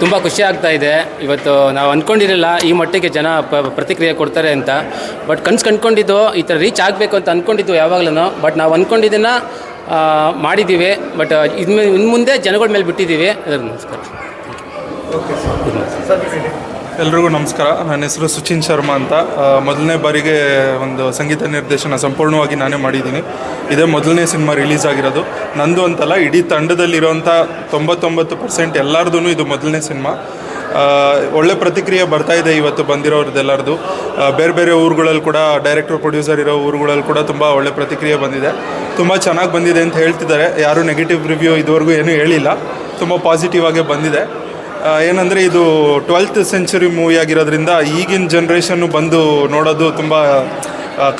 ತುಂಬ ಖುಷಿ ಆಗ್ತಾ ಇದೆ. ಇವತ್ತು ನಾವು ಅಂದ್ಕೊಂಡಿರಲಿಲ್ಲ ಈ ಮಟ್ಟಿಗೆ ಜನ ಪ್ರತಿಕ್ರಿಯೆ ಕೊಡ್ತಾರೆ ಅಂತ. ಬಟ್ ಕನ್ಸು ಕಂಡ್ಕೊಂಡಿದ್ದು ಈ ಥರ ರೀಚ್ ಆಗಬೇಕು ಅಂತ ಅಂದ್ಕೊಂಡಿದ್ದು ಯಾವಾಗಲೂ ಬಟ್ ನಾವು ಅಂದ್ಕೊಂಡಿದ್ದನ್ನು ಮಾಡಿದ್ದೀವಿ. ಬಟ್ ಇನ್ನು ಇನ್ನು ಮುಂದೆ ಜನಗಳ ಮೇಲೆ ಬಿಟ್ಟಿದ್ದೀವಿ. ಅದರ ನಮಸ್ಕಾರ. ಎಲ್ರಿಗೂ ನಮಸ್ಕಾರ. ನನ್ನ ಹೆಸರು ಸುಚಿನ್ ಶರ್ಮಾ ಅಂತ. ಮೊದಲನೇ ಬಾರಿಗೆ ಒಂದು ಸಂಗೀತ ನಿರ್ದೇಶನ ಸಂಪೂರ್ಣವಾಗಿ ನಾನೇ ಮಾಡಿದ್ದೀನಿ. ಇದೇ ಮೊದಲನೇ ಸಿನಿಮಾ ರಿಲೀಸ್ ಆಗಿರೋದು. ನಂದು ಅಂತಲ್ಲ, ಇಡೀ ತಂಡದಲ್ಲಿರೋಂಥ ತೊಂಬತ್ತೊಂಬತ್ತು ಪರ್ಸೆಂಟ್ ಎಲ್ಲರದೂ ಇದು ಮೊದಲನೇ ಸಿನಿಮಾ. ಒಳ್ಳೆ ಪ್ರತಿಕ್ರಿಯೆ ಬರ್ತಾ ಇದೆ ಇವತ್ತು ಬಂದಿರೋರ್ದೆಲ್ಲರದು. ಬೇರೆ ಬೇರೆ ಊರುಗಳಲ್ಲಿ ಕೂಡ, ಡೈರೆಕ್ಟರ್, ಪ್ರೊಡ್ಯೂಸರ್ ಇರೋ ಊರುಗಳಲ್ಲಿ ಕೂಡ ತುಂಬ ಒಳ್ಳೆ ಪ್ರತಿಕ್ರಿಯೆ ಬಂದಿದೆ. ತುಂಬ ಚೆನ್ನಾಗಿ ಬಂದಿದೆ ಅಂತ ಹೇಳ್ತಿದ್ದಾರೆ. ಯಾರೂ ನೆಗೆಟಿವ್ ರಿವ್ಯೂ ಇದುವರೆಗೂ ಏನೂ ಹೇಳಿಲ್ಲ. ತುಂಬ ಪಾಸಿಟಿವ್ ಆಗೇ ಬಂದಿದೆ. ಏನಂದರೆ ಇದು ಟ್ವೆಲ್ತ್ ಸೆಂಚುರಿ ಮೂವಿ ಆಗಿರೋದ್ರಿಂದ ಈಗಿನ ಜನ್ರೇಷನ್ನು ಬಂದು ನೋಡೋದು ತುಂಬ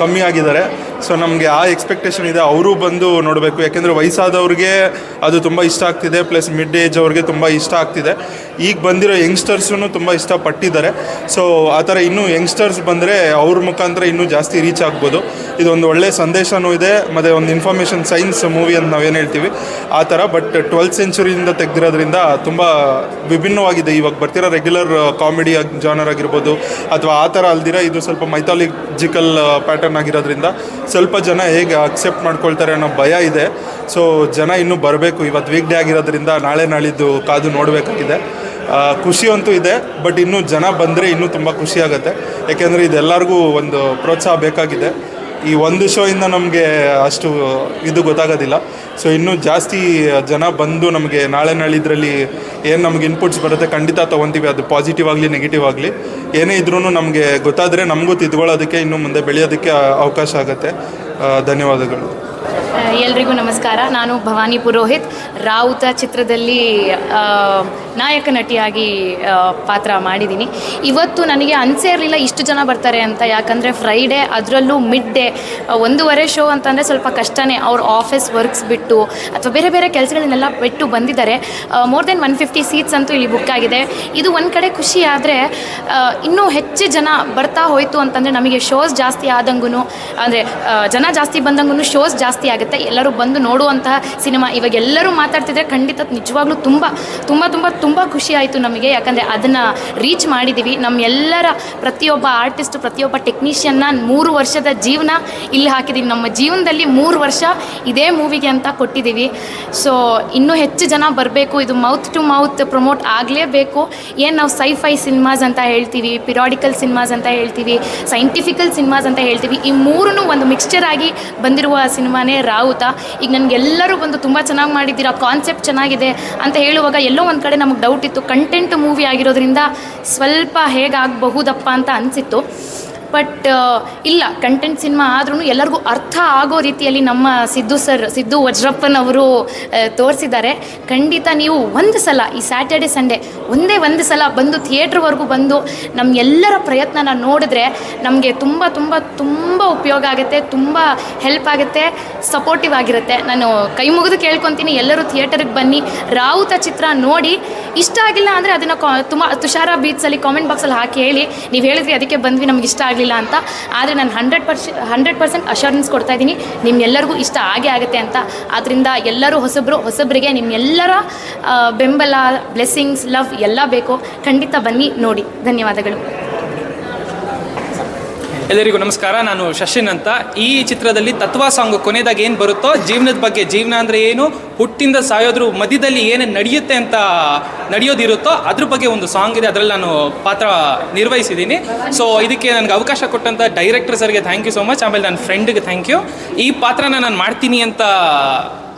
ಕಮ್ಮಿ ಆಗಿದ್ದಾರೆ. ಸೊ ನಮಗೆ ಆ ಎಕ್ಸ್ಪೆಕ್ಟೇಷನ್ ಇದೆ. ಅವರು ಬಂದು ನೋಡಬೇಕು. ಯಾಕೆಂದರೆ ವಯಸ್ಸಾದವ್ರಿಗೆ ಅದು ತುಂಬ ಇಷ್ಟ ಆಗ್ತಿದೆ. ಪ್ಲಸ್ ಮಿಡ್ ಏಜ್ ಅವ್ರಿಗೆ ತುಂಬ ಇಷ್ಟ ಆಗ್ತಿದೆ. ಈಗ ಬಂದಿರೋ ಯಂಗ್ಸ್ಟರ್ಸೂ ತುಂಬ ಇಷ್ಟಪಟ್ಟಿದ್ದಾರೆ. ಸೊ ಆ ಥರ ಇನ್ನೂ ಯಂಗ್ಸ್ಟರ್ಸ್ ಬಂದರೆ ಅವ್ರ ಮುಖಾಂತರ ಇನ್ನೂ ಜಾಸ್ತಿ ರೀಚ್ ಆಗ್ಬೋದು. ಇದೊಂದು ಒಳ್ಳೆಯ ಸಂದೇಶನೂ ಇದೆ. ಮತ್ತು ಒಂದು ಇನ್ಫಾರ್ಮೇಷನ್ ಸೈನ್ಸ್ ಮೂವಿ ಅಂತ ನಾವೇನು ಹೇಳ್ತೀವಿ. ಆ ಥರ. ಬಟ್ ಟ್ವೆಲ್ತ್ ಸೆಂಚುರಿಯಿಂದ ತೆಗೆದಿರೋದ್ರಿಂದ ತುಂಬ ವಿಭಿನ್ನವಾಗಿದೆ. ಇವಾಗ ಬರ್ತಿರೋ ರೆಗ್ಯುಲರ್ ಕಾಮಿಡಿ ಜಾನರ್ ಆಗಿರ್ಬೋದು. ಅಥವಾ ಆ ಥರ ಅಲ್ದಿರ ಇದು ಸ್ವಲ್ಪ ಮೈಥಾಲಜಿಕಲ್ ಪ್ಯಾಟರ್ನ್ ಆಗಿರೋದ್ರಿಂದ ಸ್ವಲ್ಪ ಜನ ಹೇಗೆ ಅಕ್ಸೆಪ್ಟ್ ಮಾಡ್ಕೊಳ್ತಾರೆ ಅನ್ನೋ ಭಯ ಇದೆ. ಸೊ ಜನ ಇನ್ನೂ ಬರಬೇಕು. ಇವತ್ತು ವೀಕ್ ಡೇ ಆಗಿರೋದ್ರಿಂದ ನಾಳೆ ನಾಳಿದ್ದು ಕಾದು ನೋಡಬೇಕಾಗಿದೆ. ಖುಷಿಯಂತೂ ಇದೆ ಬಟ್ ಇನ್ನೂ ಜನ ಬಂದರೆ ಇನ್ನೂ ತುಂಬ ಖುಷಿಯಾಗುತ್ತೆ ಯಾಕೆಂದರೆ ಇದೆಲ್ಲರಿಗೂ ಒಂದು ಪ್ರೋತ್ಸಾಹ ಬೇಕಾಗಿದೆ. ಈ ಒಂದು ಶೋಯಿಂದ ನಮಗೆ ಅಷ್ಟು ಇದು ಗೊತ್ತಾಗೋದಿಲ್ಲ. ಸೊ ಇನ್ನೂ ಜಾಸ್ತಿ ಜನ ಬಂದು ನಮಗೆ ನಾಳೆ ನಾಳಿದ್ರಲ್ಲಿ ಏನು ನಮಗೆ ಇನ್ಪುಟ್ಸ್ ಬರುತ್ತೆ ಖಂಡಿತ ತೊಗೊತೀವಿ. ಅದು ಪಾಸಿಟಿವ್ ಆಗಲಿ ನೆಗೆಟಿವ್ ಆಗಲಿ. ಏನೇ ಇದ್ರೂ ನಮಗೆ ಗೊತ್ತಾದರೆ ನಮಗೂ ತಿದ್ಕೊಳ್ಳೋದಕ್ಕೆ ಇನ್ನು ಮುಂದೆ ಬೆಳೆಯೋದಕ್ಕೆ ಅವಕಾಶ ಆಗುತ್ತೆ. ಧನ್ಯವಾದಗಳು. ಎಲ್ರಿಗೂ ನಮಸ್ಕಾರ. ನಾನು ಭವಾನಿ ಪುರೋಹಿತ್. ರಾವುತ ಚಿತ್ರದಲ್ಲಿ ನಾಯಕ ನಟಿಯಾಗಿ ಪಾತ್ರ ಮಾಡಿದ್ದೀನಿ. ಇವತ್ತು ನನಗೆ ಅನಿಸೇ ಇರಲಿಲ್ಲ ಇಷ್ಟು ಜನ ಬರ್ತಾರೆ ಅಂತ. ಯಾಕಂದರೆ ಫ್ರೈಡೇ ಅದರಲ್ಲೂ ಮಿಡ್ ಡೇ ಒಂದೂವರೆ ಶೋ ಅಂತಂದರೆ ಸ್ವಲ್ಪ ಕಷ್ಟನೇ. ಅವ್ರ ಆಫೀಸ್ ವರ್ಕ್ಸ್ ಬಿಟ್ಟು ಅಥವಾ ಬೇರೆ ಬೇರೆ ಕೆಲಸಗಳನ್ನೆಲ್ಲ ಬಿಟ್ಟು ಬಂದಿದ್ದಾರೆ. More than one fifty seats ಅಂತೂ ಇಲ್ಲಿ ಬುಕ್ ಆಗಿದೆ. ಇದು ಒಂದು ಕಡೆ ಖುಷಿ ಆದರೆ ಇನ್ನೂ ಹೆಚ್ಚು ಜನ ಬರ್ತಾ ಹೋಯಿತು ಅಂತಂದರೆ ನಮಗೆ ಶೋಸ್ ಜಾಸ್ತಿ ಆದಂಗೂ ಅಂದರೆ ಜನ ಜಾಸ್ತಿ ಬಂದಂಗೂ ಶೋಸ್ ಜಾಸ್ತಿ ಆಗುತ್ತೆ. ಎಲ್ಲರೂ ಬಂದು ನೋಡುವಂತಹ ಸಿನಿಮಾ. ಇವಾಗ ಎಲ್ಲರೂ ಮಾತಾಡ್ತಿದ್ರೆ ಖಂಡಿತ ನಿಜವಾಗ್ಲೂ ತುಂಬ ತುಂಬ ತುಂಬ ತುಂಬ ಖುಷಿ ಆಯಿತು ನಮಗೆ. ಯಾಕಂದರೆ ಅದನ್ನು ರೀಚ್ ಮಾಡಿದ್ದೀವಿ ನಮ್ಮ ಎಲ್ಲರ ಪ್ರತಿಯೊಬ್ಬ ಆರ್ಟಿಸ್ಟ್ ಪ್ರತಿಯೊಬ್ಬ ಟೆಕ್ನಿಷಿಯನ್ನ ಮೂರು ವರ್ಷದ ಜೀವನ ಇಲ್ಲಿ ಹಾಕಿದ್ದೀವಿ ನಮ್ಮ ಜೀವನದಲ್ಲಿ ಮೂರು ವರ್ಷ ಇದೇ ಮೂವಿಗೆ ಅಂತ ಕೊಟ್ಟಿದ್ದೀವಿ ಸೊ ಇನ್ನೂ ಹೆಚ್ಚು ಜನ ಬರಬೇಕು. ಇದು ಮೌತ್ ಟು ಮೌತ್ ಪ್ರಮೋಟ್ ಆಗಲೇಬೇಕು. ಏನು ನಾವು ಸೈಫೈ ಸಿನಿಮಾಸ್ ಅಂತ ಹೇಳ್ತೀವಿ ಪಿರಾಡಿಕಲ್ ಸಿನಿಮಾಸ್ ಅಂತ ಹೇಳ್ತೀವಿ ಸೈಂಟಿಫಿಕಲ್ ಸಿನಿಮಾಸ್ ಅಂತ ಹೇಳ್ತೀವಿ. ಈ ಮೂರೂ ಒಂದು ಮಿಕ್ಸ್ಚರ್ ಆಗಿ ಬಂದಿರುವ ಸಿನಿಮಾನೇ ರಾವುತ ಈಗ ನನಗೆಲ್ಲರೂ ಬಂದು ತುಂಬ ಚೆನ್ನಾಗಿ ಮಾಡಿದ್ದೀರಾ ಕಾನ್ಸೆಪ್ಟ್ ಚೆನ್ನಾಗಿದೆ ಅಂತ ಹೇಳುವಾಗ ಎಲ್ಲೋ ಒಂದು ಕಡೆ ನಮಗೆ ಡೌಟ್ ಇತ್ತು. ಕಂಟೆಂಟ್ ಮೂವಿ ಆಗಿರೋದ್ರಿಂದ ಸ್ವಲ್ಪ ಹೇಗಾಗಬಹುದಪ್ಪ ಅಂತ ಅನಿಸಿತ್ತು. ಬಟ್ ಇಲ್ಲ ಕಂಟೆಂಟ್ ಸಿನಿಮಾ ಆದ್ರೂ ಎಲ್ಲರಿಗೂ ಅರ್ಥ ಆಗೋ ರೀತಿಯಲ್ಲಿ ನಮ್ಮ ಸಿದ್ದು ಸರ್, ಸಿದ್ದು ವಜ್ರಪ್ಪನವರು ತೋರಿಸಿದ್ದಾರೆ. ಖಂಡಿತ ನೀವು ಒಂದು ಸಲ ಈ ಸ್ಯಾಟರ್ಡೆ ಸಂಡೇ ಒಂದೇ ಒಂದು ಸಲ ಬಂದು ಥಿಯೇಟ್ರ್ವರೆಗೂ ಬಂದು ನಮ್ಮ ಎಲ್ಲರ ಪ್ರಯತ್ನನ ನೋಡಿದ್ರೆ ನಮಗೆ ತುಂಬ ತುಂಬ ತುಂಬ ಉಪಯೋಗ ಆಗುತ್ತೆ, ತುಂಬ ಹೆಲ್ಪ್ ಆಗುತ್ತೆ ಸಪೋರ್ಟಿವ್ ಆಗಿರುತ್ತೆ. ನಾನು ಕೈ ಮುಗಿದು ಕೇಳ್ಕೊತೀನಿ, ಎಲ್ಲರೂ ಥಿಯೇಟರ್ಗೆ ಬನ್ನಿ ರಾವುತ ಚಿತ್ರ ನೋಡಿ. ಇಷ್ಟ ಆಗಿಲ್ಲ ಅಂದರೆ ಅದನ್ನು ಕಾ ತುಂಬ ತುಷಾರ ಬೀಚ್ಸಲ್ಲಿ ಕಾಮೆಂಟ್ ಬಾಕ್ಸಲ್ಲಿ ಹಾಕಿ ಹೇಳಿ. ನೀವು ಹೇಳಿದ್ರಿ, ಅದಕ್ಕೆ ಬಂದ್ವಿ, ನಮ್ಗೆ ಇಷ್ಟ ಆಗಲಿಲ್ಲ ಅಂತ. ಆದರೆ ನಾನು hundred per hundred percent assurance ಕೊಡ್ತಾ ಇದ್ದೀನಿ. ನಿಮ್ಮೆಲ್ಲರಿಗೂ ಇಷ್ಟ ಆಗೇ ಆಗುತ್ತೆ ಅಂತ. ಆದ್ದರಿಂದ ಎಲ್ಲರೂ ಹೊಸಬ್ರು, ಹೊಸಬ್ರಿಗೆ ನಿಮ್ಮೆಲ್ಲರ ಬೆಂಬಲ ಬ್ಲೆಸ್ಸಿಂಗ್ಸ್ ಲವ್ ಎಲ್ಲ ಬೇಕು. ಖಂಡಿತ ಬನ್ನಿ ನೋಡಿ. ಧನ್ಯವಾದಗಳು. ಎಲ್ಲರಿಗೂ ನಮಸ್ಕಾರ. ನಾನು ಶಶಿನ್ ಅಂತ. ಈ ಚಿತ್ರದಲ್ಲಿ ತತ್ವ ಸಾಂಗ್ ಕೊನೆದಾಗ ಏನು ಬರುತ್ತೋ, ಜೀವನದ ಬಗ್ಗೆ, ಜೀವನ ಅಂದರೆ ಏನು, ಹುಟ್ಟಿಂದ ಸಾಯೋದ್ರ ಮಧ್ಯದಲ್ಲಿ ಏನೇನು ನಡೆಯುತ್ತೆ ಅಂತ ನಡೆಯೋದಿರುತ್ತೋ, ಅದ್ರ ಬಗ್ಗೆ ಒಂದು ಸಾಂಗ್ ಇದೆ. ಅದರಲ್ಲಿ ನಾನು ಪಾತ್ರ ನಿರ್ವಹಿಸಿದ್ದೀನಿ. ಸೊ ಇದಕ್ಕೆ ನನಗೆ ಅವಕಾಶ ಕೊಟ್ಟಂಥ ಡೈರೆಕ್ಟರ್ ಸರ್ಗೆ ಥ್ಯಾಂಕ್ ಯು ಸೊ ಮಚ್ ಆಮೇಲೆ ನನ್ನ ಫ್ರೆಂಡ್ಗೆ ಥ್ಯಾಂಕ್ ಯು ಈ ಪಾತ್ರನ ನಾನು ಮಾಡ್ತೀನಿ ಅಂತ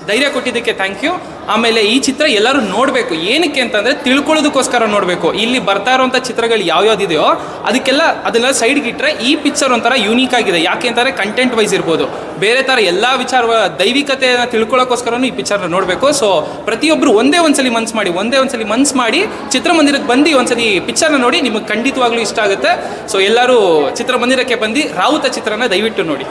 ಧೈರ್ಯ ಕೊಟ್ಟಿದ್ದಕ್ಕೆ ಥ್ಯಾಂಕ್ ಯು ಆಮೇಲೆ ಈ ಚಿತ್ರ ಎಲ್ಲರೂ ನೋಡಬೇಕು. ಏನಕ್ಕೆ ಅಂತಂದರೆ ತಿಳ್ಕೊಳ್ಳೋದಕ್ಕೋಸ್ಕರ ನೋಡಬೇಕು. ಇಲ್ಲಿ ಬರ್ತಾ ಇರೋಂಥ ಚಿತ್ರಗಳು ಯಾವ್ಯಾವ್ದಿದೆಯೋ ಅದಕ್ಕೆಲ್ಲ ಅದನ್ನೆಲ್ಲ ಸೈಡ್ಗೆ ಇಟ್ಟರೆ ಈ ಪಿಕ್ಚರ್ ಒಂಥರ ಯೂನಿಕ್ ಆಗಿದೆ. ಯಾಕೆ ಅಂತಂದರೆ ಕಂಟೆಂಟ್ ವೈಸ್ ಇರ್ಬೋದು. ಬೇರೆ ಥರ ಎಲ್ಲ ವಿಚಾರ, ದೈವಿಕತೆಯನ್ನು ತಿಳ್ಕೊಳ್ಳೋಕ್ಕೋಸ್ಕರನೂ ಈ ಪಿಕ್ಚರ್ನ ನೋಡಬೇಕು. ಸೊ ಪ್ರತಿಯೊಬ್ಬರು ಒಂದೇ ಒಂದ್ಸಲಿ ಮನ್ಸು ಮಾಡಿ, ಒಂದೇ ಒಂದ್ಸಲಿ ಮನ್ಸು ಮಾಡಿ ಚಿತ್ರಮಂದಿರಕ್ಕೆ ಬಂದು ಒಂದ್ಸಲಿ ಪಿಕ್ಚರ್ನ ನೋಡಿ ನಿಮಗೆ ಖಂಡಿತವಾಗ್ಲೂ ಇಷ್ಟ ಆಗುತ್ತೆ. ಸೊ ಎಲ್ಲರೂ ಚಿತ್ರಮಂದಿರಕ್ಕೆ ಬಂದು ರಾವುತ ಚಿತ್ರನ ದಯವಿಟ್ಟು ನೋಡಿ.